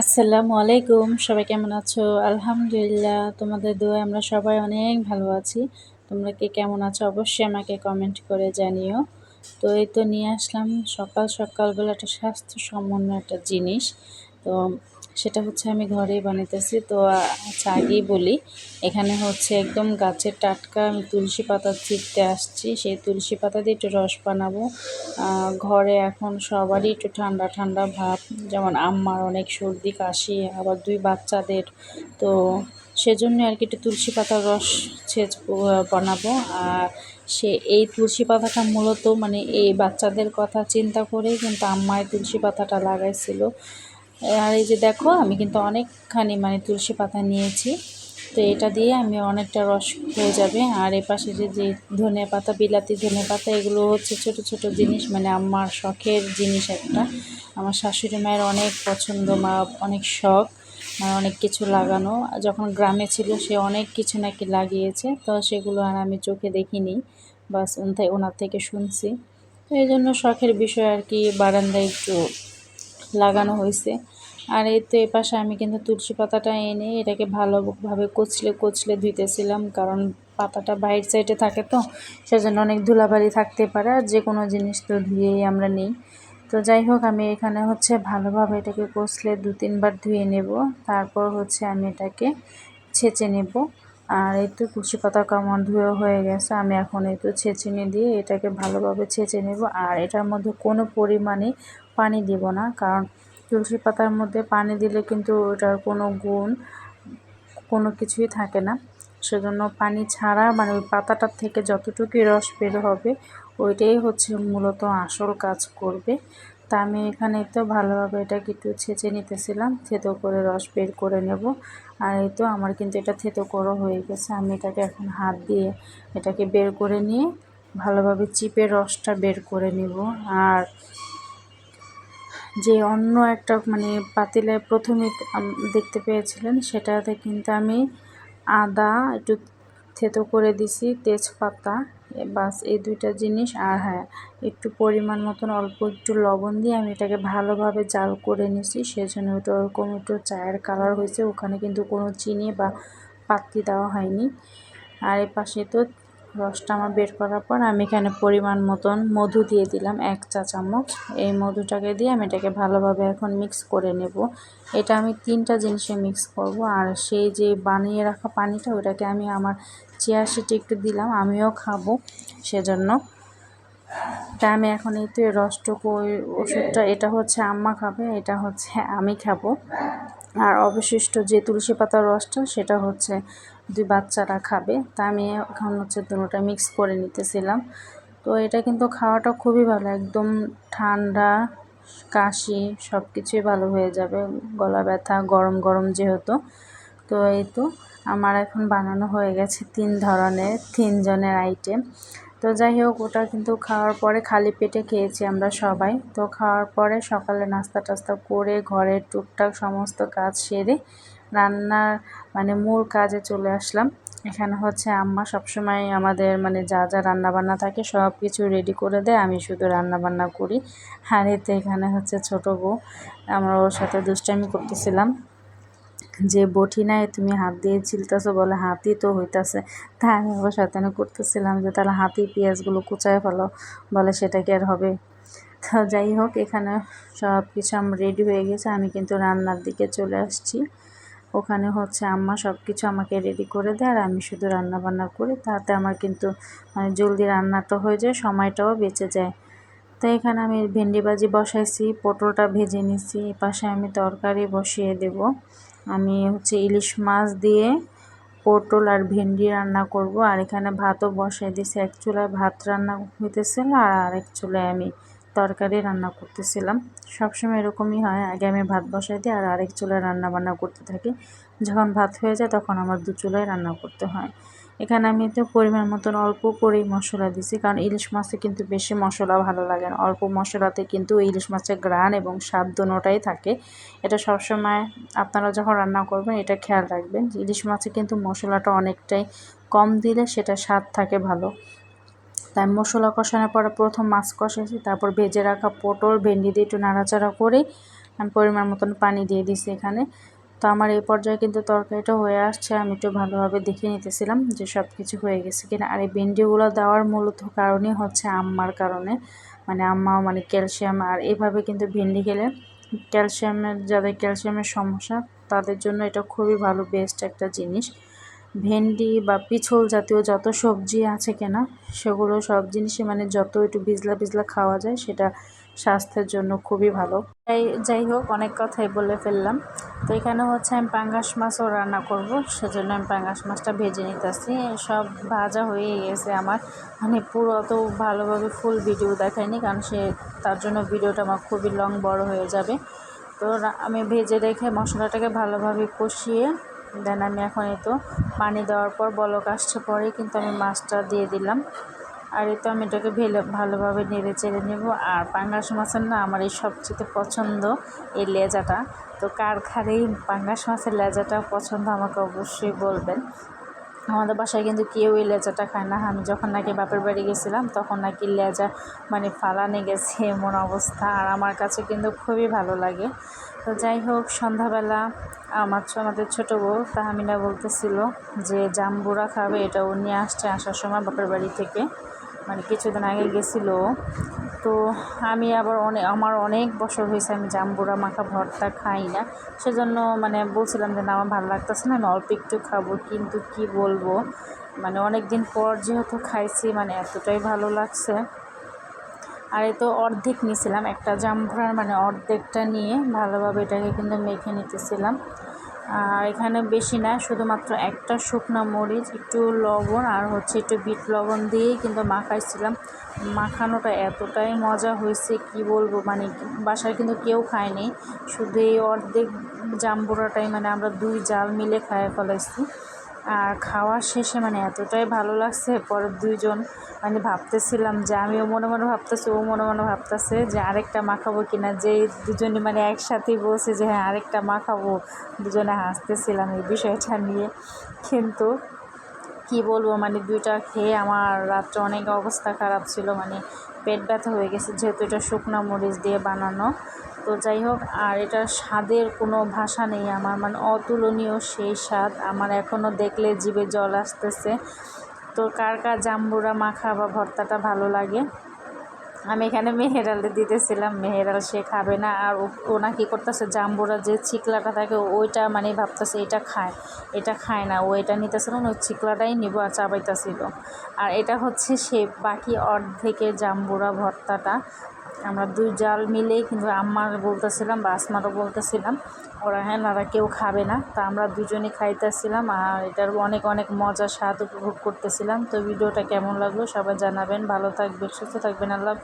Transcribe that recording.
আসসালামু আলাইকুম, সবাই কেমন আছো? আলহামদুলিল্লাহ, তোমাদের দোয়া আমরা সবাই অনেক ভালো আছি। তোমরা কে কেমন আছো অবশ্যই আমাকে কমেন্ট করে জানিও। তো এই তো নিয়ে আসলাম সকাল সকালবেলা একটা স্বাস্থ্য স্বাস্থ্যসম্পন্ন একটা জিনিস। তো সেটা হচ্ছে আমি ঘরেই বানাইতেছি, তো আচ্ছা আগেই বলি। এখানে হচ্ছে একদম গাছের টাটকা আমি তুলসী পাতা ছিটতে আসছি, সেই তুলসী পাতা দিয়ে একটু রস বানাবো। ঘরে এখন সবারই একটু ঠান্ডা ঠান্ডা ভাব, যেমন আম্মার অনেক সর্দি, কাশি, আবার দুই বাচ্চাদের। তো সেজন্য আর কি একটু তুলসী পাতার রস ছেঁচ বানাবো। আর সে এই তুলসী পাতাটা মূলত মানে এই বাচ্চাদের কথা চিন্তা করেই কিন্তু আম্মায় তুলসী পাতাটা লাগাইছিল। আর এই যে দেখো, আমি কিন্তু অনেকখানি মানে তুলসী পাতা নিয়েছি। তো এটা দিয়ে আমি অনেকটা রস হয়ে যাবে। আর এ পাশে যে যে ধনে পাতা, বিলাতি ধনে পাতা, এগুলো হচ্ছে ছোট ছোট জিনিস। মানে আমার শখের জিনিস একটা। আমার শাশুড়ি মায়ের অনেক পছন্দ, মা অনেক শখ মানে অনেক কিছু লাগানো। যখন গ্রামে ছিল, সে অনেক কিছু নাকি লাগিয়েছে। তো সেগুলো আর আমি চোখে দেখিনি। বাস ওনার থেকে শুনছি। তো এই জন্য শখের বিষয় আর কি, বারান্দায় একটু লাগানো হয়েছে। আর এই তো এ পাশে আমি কিন্তু তুলসী পাতাটা এনে এটাকে ভালোভাবে কচলে কচলে ধুইতেছিলাম, কারণ পাতাটা বাইর সাইডে থাকে তো, সেজন্য অনেক ধুলাবালি থাকতে পারে আর যে কোনো জিনিস তো ধুয়েই আমরা নিই। তো যাই হোক, আমি এখানে হচ্ছে ভালোভাবে এটাকে কষলে দু তিনবার ধুয়ে নেব, তারপর হচ্ছে আমি এটাকে ছেঁচে নেব। আর এই তো তুলসী পাতা কামড় ধুয়ে হয়ে গেছে, আমি এখন এই তো ছেঁচিনি দিয়ে এটাকে ভালোভাবে ছেঁচে নেব। আর এটার মধ্যে কোনো পরিমাণে পানি দিব না, কারণ তুলসী পাতার মধ্যে পানি দিলে কিন্তু ওটার কোনো গুণ কোনো কিছুই থাকে না। সেজন্য পানি ছাড়া মানে ওই পাতাটার থেকে যতটুকুই রস বের হবে, ওইটাই হচ্ছে মূলত আসল কাজ করবে। তা আমি এখানে তো ভালোভাবে এটাকে একটু ছেঁচে নিতেছিলাম, থেতো করে রস বের করে নেব। আর এই তো আমার কিন্তু এটা থেতো করো হয়ে গেছে, আমি এটাকে এখন হাত দিয়ে এটাকে বের করে নিয়ে ভালোভাবে চিপে রসটা বের করে নেব। আর যে অন্য একটা মানে পাতিলে প্রথমে দেখতে পেয়েছিলেন, সেটাতে কিন্তু আমি আদা একটু থেতো করে দিছি, তেজপাতা বাস এই দুইটা জিনিস। আর হ্যাঁ একটু পরিমাণ মতন অল্প একটু লবণ দিয়ে আমি এটাকে ভালোভাবে জাল করে নিছি, সেজন্য ওটা ওরকম একটু চায়ের কালার হয়েছে। ওখানে কিন্তু কোনো চিনি বা পাত্তি দেওয়া হয়নি। আর এ পাশে তো রসটা আমার বের করার পর আমি এখানে পরিমাণ মতন মধু দিয়ে দিলাম, এক চা চামচ। এই মধুটাকে দিয়ে আমি এটাকে ভালোভাবে এখন মিক্স করে নেব। এটা আমি তিনটা জিনিসে মিক্স করব, আর সেই যে বানিয়ে রাখা পানিটা, ওটাকে আমি আমার চেয়ার সিটে একটু দিলাম, আমিও খাব সেজন্য। তা আমি এখন এই তো রসটুকু ওষুধটা, এটা হচ্ছে আম্মা খাবে, এটা হচ্ছে আমি খাব। আর অবশিষ্ট যে তুলসী পাতার রসটা, সেটা হচ্ছে দুই বাচ্চারা খাবে। তা আমি এখন হচ্ছে দুটোটা মিক্স করে নিতেছিলাম। তো এটা কিন্তু খাওয়াটা খুবই ভালো, একদম ঠান্ডা, কাশি সব কিছুই ভালো হয়ে যাবে। গলা ব্যথা, গরম গরম যেহেতু। তো এই তো, আমার এখন বানানো হয়ে গেছে তিন ধরনের, তিনজনের আইটেম তো যাই হোক, ওটা কিন্তু খাওয়ার পরে খালি পেটে খেয়েছি আমরা সবাই। তো খাওয়ার পরে সকালে নাস্তা টাস্তা করে ঘরের টুকটাক সমস্ত কাজ সেরে রান্নার মানে মূল কাজে চলে আসলাম। এখানে হচ্ছে আম্মা সবসময় আমাদের মানে যা যা রান্না বান্না থাকে সব কিছু রেডি করে দেয়, আমি শুধু রান্নাবান্না করি। আর এতে এখানে হচ্ছে ছোটো বউ, আমরা ওর সাথে দুষ্টামি করতেছিলাম। যে বটি নাই, তুমি হাত দিয়ে ছিলতেছো বলে হাতই তো হইতাছে। তাই আমি আবার শয়তানি করতেছিলাম যে তাহলে হাতি পেঁয়াজগুলো কুচায় ফেলো বলে সেটা কি আর হবে? তো যাই হোক, এখানে সব কিছু আমার রেডি হয়ে গেছে। আমি কিন্তু রান্নার দিকে চলে আসছি। ওখানে হচ্ছে আম্মা সব কিছু আমাকে রেডি করে দেয় আর আমি শুধু রান্না বান্না করি। তাতে আমার কিন্তু মানে জলদি রান্নাটা হয়ে যায়, সময়টাও বেঁচে যায়। তো এখানে আমি ভেন্ডি ভাজি বসাইছি, পটলটা ভেজে নিছি। পাশে আমি তরকারি বসিয়ে দেব। আমি হচ্ছে ইলিশ মাছ দিয়ে পটল আর ভেন্ডি রান্না করব। আর এখানে ভাতও বসাই দিয়েছি। এক চুলায় ভাত রান্না হইতেছিল আর আরেক চুলায় আমি তরকারি রান্না করতেছিলাম। সবসময় এরকমই হয়। আগে আমি ভাত বসাই দিই আর আরেক চুলায় রান্না বান্না করতে থাকি। যখন ভাত হয়ে যায় তখন আমার দু চুলায় রান্না করতে হয়। এখানে আমি তো পরিমাণ মতন অল্প করেই মশলা দিছি, কারণ ইলিশ মাছে কিন্তু বেশি মশলা ভালো লাগে না। অল্প মশলাতে কিন্তু ইলিশ মাছের গ্রান এবং স্বাদ দুটাই থাকে। এটা সবসময় আপনারা যখন রান্না করবেন, এটা খেয়াল রাখবেন ইলিশ মাছে কিন্তু মশলাটা অনেকটাই কম দিলে সেটা স্বাদ থাকে ভালো। তাই মশলা কষানোর পরে প্রথম মাছ কষেছি তারপর ভেজে রাখা পটল, ভেন্ডি দিয়ে একটু নাড়াচাড়া করে আমি পরিমাণ মতন পানি দিয়ে দিছি এখানে। তো আমার এই পর্যায়ে কিন্তু তরকারিটা হয়ে আসছে। আমি একটু ভালোভাবে দেখে নিতেছিলাম যে সব কিছু হয়ে গেছে কিনা। আর এই ভেন্ডিগুলো দেওয়ার মূলত কারণই হচ্ছে আম্মার কারণে। মানে আম্মাও মানে ক্যালসিয়াম আর এভাবে কিন্তু ভেন্ডি খেলে ক্যালসিয়ামের, যাদের ক্যালসিয়ামের সমস্যা, তাদের জন্য এটা খুবই ভালো বেস্ট একটা জিনিস। ভেন্ডি বা পিছল জাতীয় যত সবজি আছে কেনা, সেগুলো সব জিনিসই মানে যত একটু বিজলা বিজলা খাওয়া যায়, সেটা স্বাস্থ্যের জন্য খুবই ভালো। যাই যাই হোক, অনেক কথাই বলে ফেললাম। তো এখানে হচ্ছে আমি পাঙ্গাস মাছও রান্না করব, সেজন্য আমি পাঙ্গাস মাছটা ভেজে নিতেছি। সব ভাজা হয়ে গেছে আমার। মানে পুরো অত ভালোভাবে ফুল ভিডিও দেখায়নি, কারণ সে, তার জন্য ভিডিওটা আমার খুবই লং বড় হয়ে যাবে। তো আমি ভেজে রেখে মশলাটাকে ভালোভাবে কষিয়ে দেন আমি এখন এই তো পানি দেওয়ার পর বলক আসছে পরে কিন্তু আমি মাছটা দিয়ে দিলাম। আর এই এটাকে ভেলে ভালোভাবে নেড়ে চেড়ে নেব। আর পাঙ্গাস মাছের না আমার এই সবচেয়ে পছন্দ এই লেজাটা। তো কার খার এই পাঙ্গাস মাছের লেজাটা পছন্দ আমাকে অবশ্যই বলবেন। আমাদের বাসায় কিন্তু কেউ এই লেজাটা খায় না। আমি যখন নাকি বাপের বাড়ি গেছিলাম, তখন নাকি লেজা মানে ফালানে গেছে এমন অবস্থা। আর আমার কাছে কিন্তু খুবই ভালো লাগে। তো যাই হোক, সন্ধ্যাবেলা আমার আমাদের ছোটো বউ তাহামিনা বলতেছিল যে, জাম্বুরা খাবে, এটা নিয়ে আসছে আসার সময় বাপের বাড়ি থেকে। মানে কিছুদিন আগে গেছিল। তো আমি আবার অনেক আমার অনেক বছর হয়েছে আমি জাম্বুরা মাখা ভর্তা খাই না। সেজন্য মানে বলছিলাম যে না, আমার ভালো লাগতেছে না, আমি অল্প একটু খাব। কিন্তু কি বলব মানে অনেক দিন পর যেহেতু খাইছি মানে এতটাই ভালো লাগছে। আর এ তো অর্ধেক নিয়েছিলাম, একটা জাম্বুরার মানে অর্ধেকটা নিয়ে ভালোভাবে এটাকে কিন্তু মেখে নিতেছিলাম। আর এখানে বেশি না, শুধুমাত্র একটা শুকনো মরিচ, একটু লবণ আর হচ্ছে একটু বিট লবণ দিয়েই কিন্তু মাখাইছিলাম। মাখানোটা এতটাই মজা হয়েছে, কি বলব মানে বাসায় কিন্তু কেউ খায়নি। শুধু এই অর্ধেক জাম্বুরাটাই মানে আমরা দুই জাল মিলে খাইয়ে ফেলাইছি। আর খাওয়ার শেষে মানে এতটাই ভালো লাগছে, পরে দুইজন মানে ভাবতেছিলাম যে আমিও মনে মনে ভাবতেছি, ও মনে মনে ভাবতেছে যে আরেকটা মাখাবো কিনা, যে দুজনে মানে একসাথেই বলছে যে হ্যাঁ আরেকটা মাখাবো দুজনে হাসতেছিলাম এই বিষয়টা নিয়ে। কিন্তু কি বলব মানে দুইটা খেয়ে আমার রাত্রে অনেক অবস্থা খারাপ ছিল মানে পেট ব্যথা হয়ে গেছে, যেহেতু এটা শুকনো মরিচ দিয়ে বানানো। তো যাই হোক, আর এটা স্বাদের কোনো ভাষা নেই আমার মানে অতুলনীয় সেই স্বাদ। আমার এখনও দেখলে জিভে জল আসতেছে। তো কার কার জাম্বুরা মাখা বা ভর্তাটা ভালো লাগে? আমি এখানে মেহেরালে দিতেছিলাম মেহেরাল সে খাবে না। আর ওনা কী করতেছে, জাম্বুরা যে চিকলাটা থাকে, ওইটা মানে ভাবতেছে এটা খায় এটা খায় না। ও এটা নিতেছিল না, ওই চিকলাটাই নিব আর চাবাইতেছিল। আর এটা হচ্ছে সে বাকি অর্ধেকের জাম্বুরা ভর্তাটা। আমরা দুই জাল মিলেই কিন্তু আম্মার বলতেছিলাম বা আসমারও বলতেছিলাম। ওরা হ্যাঁ ওরা কেউ খাবে না। তা আমরা দুজনে খাইতেছিলাম আর এটার অনেক অনেক মজা, স্বাদ উপভোগ করতেছিলাম। তো ভিডিওটা কেমন লাগল সবাই জানাবেন। ভালো থাকবেন, সুস্থ থাকবেন। আল্লাহ